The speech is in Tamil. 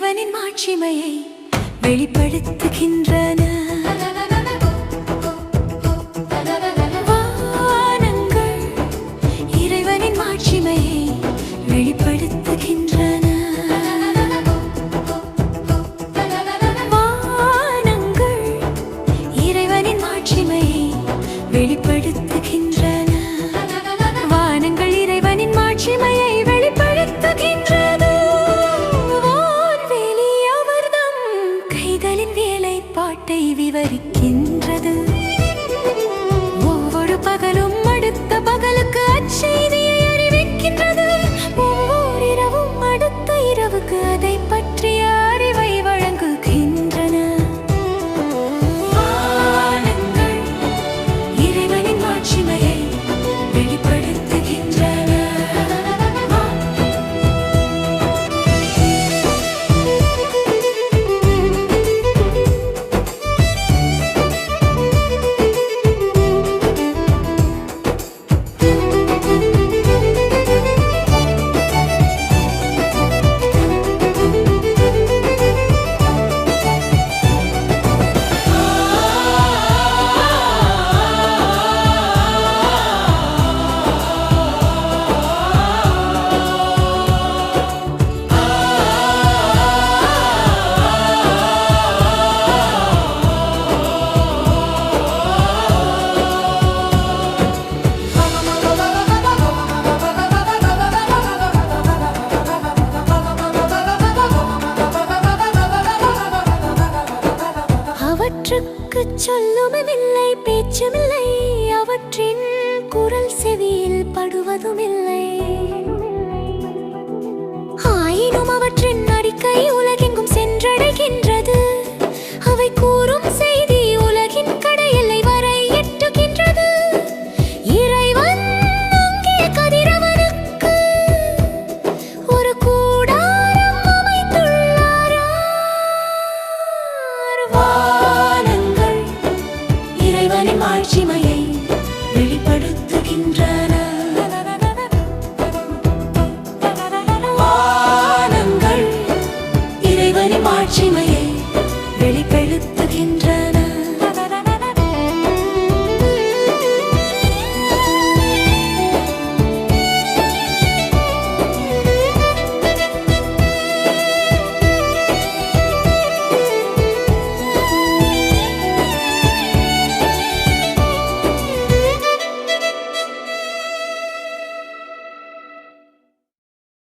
மாட்சிமையை வெளிப்படுத்துகின்றன. வானங்கள் இறைவனின் மாட்சிமையை வெளிப்படுத்துகின்றன. வானங்கள் இறைவனின் மாட்சிமையை வேலைப்பாட்டை விவரிக்கின்றது. அவற்றுக்கு சொல்லுமில்லை பேச்சுமில்லை. அவற்றின் குரல் செவியில் படுவதுமில்லை. última